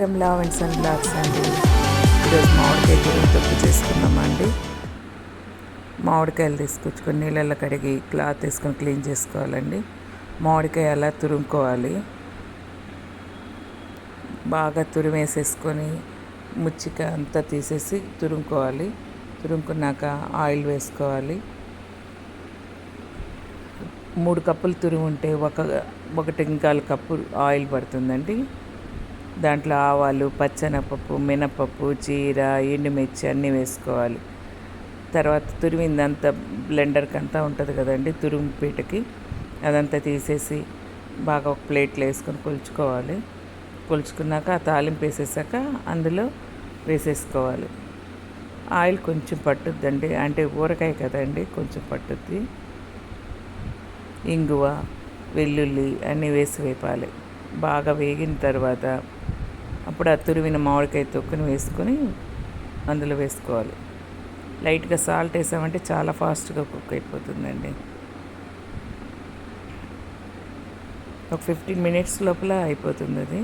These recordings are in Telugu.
లవ్ అండ్ సన్ బ్లాక్స్ అండి ఈరోజు మామిడికాయ గురించి తప్పు చేసుకున్నామండి. మామిడికాయలు తీసుకొచ్చుకొని నీళ్ళల్లో కడిగి క్లాత్ వేసుకొని క్లీన్ చేసుకోవాలండి. మామిడికాయ అలా తురుముకోవాలి? బాగా తురిమేసేసుకొని ముచ్చిక అంతా తీసేసి తురుముకోవాలి. తురుముకున్నాక ఆయిల్ వేసుకోవాలి. మూడు కప్పులు తురుముంటే ఒక ఒకటి ఇంకాలు కప్పు ఆయిల్ పడుతుందండి. దాంట్లో ఆవాలు పచ్చెనపప్పు మినపప్పు జీర ఎండుమిర్చి అన్నీ వేసుకోవాలి. తర్వాత తురిమిందంతా బ్లెండర్కి అంతా ఉంటుంది కదండి తురుము పీటకి అదంతా తీసేసి బాగా ఒక ప్లేట్లో వేసుకొని కొలుచుకోవాలి. కొలుచుకున్నాక ఆ తాలింపు వేసేసాక అందులో వేసేసుకోవాలి. ఆయిల్ కొంచెం పట్టుద్దండి అంటే ఊరకాయ కదండి కొంచెం పట్టుద్ది. ఇంగువ వెల్లుల్లి అన్నీ వేసి వేపాలి. బాగా వేగిన తర్వాత అప్పుడు ఆ తురిమిన మామిడికాయ తొక్కుని వేసుకొని అందులో వేసుకోవాలి. లైట్గా సాల్ట్ వేసామంటే చాలా ఫాస్ట్గా కుక్ అయిపోతుందండి. ఒక ఫిఫ్టీన్ మినిట్స్ లోపల అయిపోతుంది అది.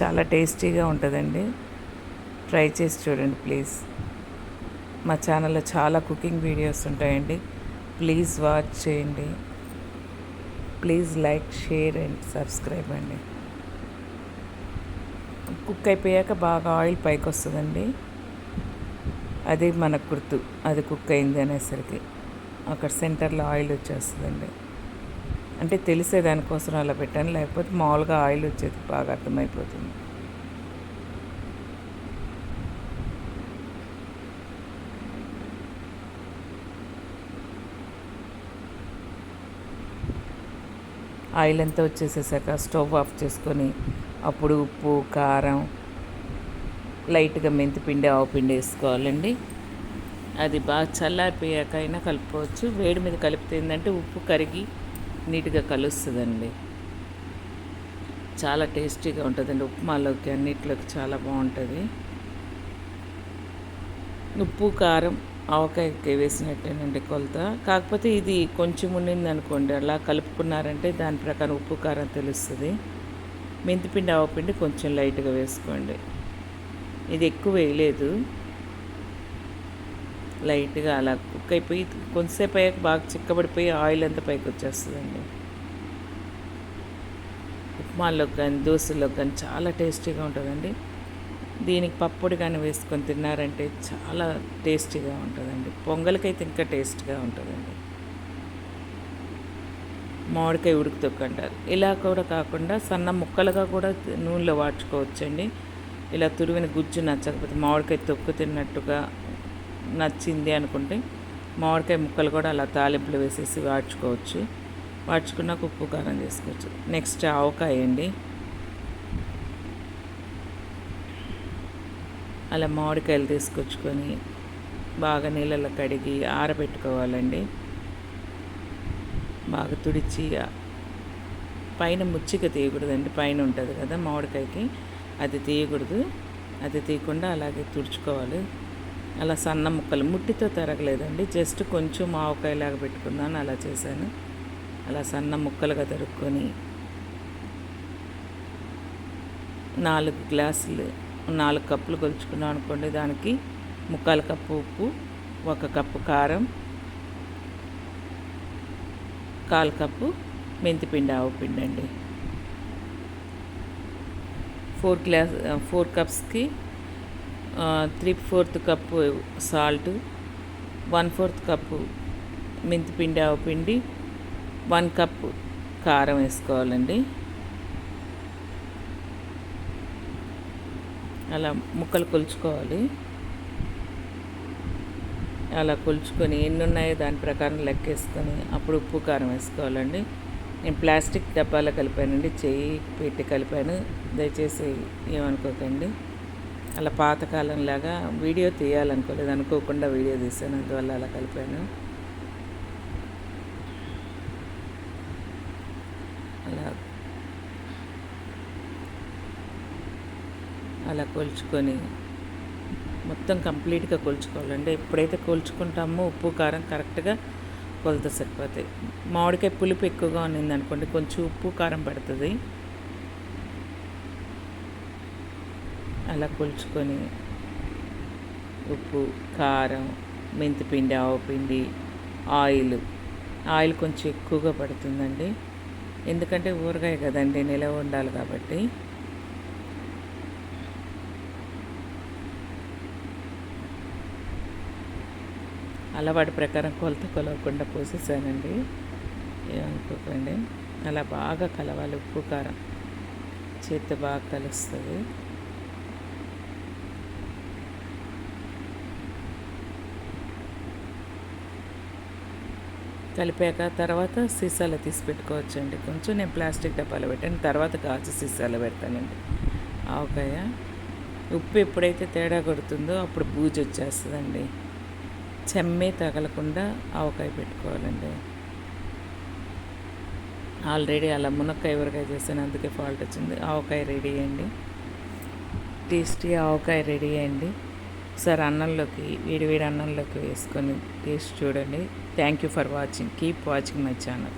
చాలా టేస్టీగా ఉంటుందండి. ట్రై చేసి చూడండి ప్లీజ్. మా ఛానల్లో చాలా కుకింగ్ వీడియోస్ ఉంటాయండి. ప్లీజ్ వాచ్ చేయండి. Please like share and subscribe అండి. కుక్ అయిపోయాక బాగా ఆయిల్ పైకి వస్తుందండి అది మనకు గుర్తు అది కుక్ అయింది అనేసరికి అక్కడ సెంటర్లో ఆయిల్ వచ్చేస్తుందండి. అంటే తెలిసే దానికోసం అలా పెట్టాను లేకపోతే మామూలుగా ఆయిల్ వచ్చేది బాగా అర్థమైపోతుంది. ఆయిల్ అంతా వచ్చేసేసాక స్టవ్ ఆఫ్ చేసుకొని అప్పుడు ఉప్పు కారం లైట్గా మెంతిపిండి ఆవు పిండి వేసుకోవాలండి. అది బాగా చల్లారిపోయాక అయినా కలుపుకోవచ్చు. వేడి మీద కలిపితే ఏంటంటే ఉప్పు కరిగి నీట్గా కలుస్తుందండి. చాలా టేస్టీగా ఉంటుందండి. ఉప్మాలోకి అన్నిట్లోకి చాలా బాగుంటుంది. ఉప్పు కారం ఆవకాయకి వేసినట్టేనండి కొలత. కాకపోతే ఇది కొంచెం ఉండింది అనుకోండి అలా కలుపుకున్నారంటే దాని ప్రకారం ఉప్పు కారం తెలుస్తుంది. మెంతిపిండి ఆవపిండి కొంచెం లైట్గా వేసుకోండి. ఇది ఎక్కువ వేయలేదు. లైట్గా అలా కుక్ అయిపోయి కొంతసేపు అయ్యాక బాగా చిక్కబడిపోయి ఆయిల్ అంతా పైకి వచ్చేస్తుందండి. ఉప్మాలోకి కానీ దోశలోకి కానీ చాలా టేస్టీగా ఉంటుందండి. దీనికి పప్పుడి కానీ వేసుకొని తిన్నారంటే చాలా టేస్టీగా ఉంటుందండి. పొంగల్కైతే ఇంకా టేస్ట్గా ఉంటుందండి. మామిడికాయ ఉడుకు తొక్కంటారు ఇలా కూడా కాకుండా సన్న ముక్కలుగా కూడా నూనెలో వాడుకోవచ్చండి. ఇలా తురివిన గుజ్జు నచ్చకపోతే మామిడికాయ తొక్కు తిన్నట్టుగా నచ్చింది అనుకుంటే మామిడికాయ ముక్కలు కూడా అలా తాలింపులు వేసేసి వాడుకోవచ్చు. వాడ్చుకున్నాక ఉప్పు కారం చేసుకోవచ్చు నెక్స్ట్ ఆవకాయ అండి. అలా మామిడికాయలు తీసుకొచ్చుకొని బాగా నీళ్ళలో కడిగి ఆరబెట్టుకోవాలండి. బాగా తుడిచి పైన ముచ్చిక తీయకూడదండి. పైన ఉంటుంది కదా మామిడికాయకి. అది తీయకూడదు. అది తీయకుండా అలాగే తుడుచుకోవాలి. అలా సన్న ముక్కలు ముట్టితో తరగలేదండి. జస్ట్ కొంచెం ఆవకాయలాగా పెట్టుకున్నాను అలా చేశాను. అలా సన్న ముక్కలుగా తరుక్కొని నాలుగు గ్లాసులు నాలుగు కప్పులు కొలుచుకున్నాం అనుకోండి దానికి ముక్కాలు కప్పు ఉప్పు ఒక కప్పు కారం కాలు కప్పు మెంతిపిండి ఆవు పిండి అండి. Four glass four కప్స్కి three fourth cup salt one fourth cup మెంతిపిండి ఆవు పిండి వన్ కప్పు కారం వేసుకోవాలండి. అలా ముక్కలు కొలుచుకోవాలి. అలా కొలుచుకొని ఎన్ని ఉన్నాయో దాని ప్రకారం లెక్కేసుకొని అప్పుడు ఉప్పు కారం వేసుకోవాలండి. నేను ప్లాస్టిక్ డబ్బాలో కలిపానండి చెయ్యి పెట్టి కలిపాను. దయచేసి ఏమనుకోకండి. అలా పాతకాలంలాగా వీడియో తీయాలనుకోలేదు అనుకోకుండా వీడియో తీసాను అందువల్ల అలా కలిపాను. అలా అలా కొలుచుకొని మొత్తం కంప్లీట్గా కొలుచుకోవాలండి ఎప్పుడైతే కొలుచుకుంటామో ఉప్పు కారం కరెక్ట్గా కొలత సరిపోతాయి. మామిడికాయ పులుపు ఎక్కువగా ఉన్నింది అనుకోండి కొంచెం ఉప్పు కారం పడుతుంది. అలా కొలుచుకొని ఉప్పు కారం మెంతిపిండి ఆవపిండి ఆయిల్. ఆయిల్ కొంచెం ఎక్కువగా పడుతుందండి. ఎందుకంటే ఊరగాయ కదండి నిలవ ఉండాలి కాబట్టి. అలవాటు ప్రకారం కొలత కొలవకుండా పోసేసానండి. ఏమనుకోకండి అలా బాగా కలవాలి ఉప్పు కారం. చేతి బాగా కలుస్తుంది. కలిపాక తర్వాత సీసాలో తీసి పెట్టుకోవచ్చండి. కొంచెం నేను ప్లాస్టిక్ డబ్బాలో పెట్టాను. తర్వాత గాజు సీసాలో పెడతానండి. ఆవకాయ. ఉప్పు ఎప్పుడైతే తేడా కొడుతుందో అప్పుడు బూజు వచ్చేస్తుందండి. చెమ్మే తగలకుండా ఆవకాయ పెట్టుకోవాలండి. ఆల్రెడీ అలా మునక్కాయ ఊరకాయ చేస్తాను అందుకే ఫాల్ట్ వచ్చింది. ఆవకాయ రెడీ అయ్యండి. టేస్టీ ఆవకాయ రెడీ అయ్యండి. సార్ అన్నంలోకి వేడి వేడి అన్నంలోకి వేసుకొని టేస్ట్ చూడండి. Thank you for watching keep watching my channel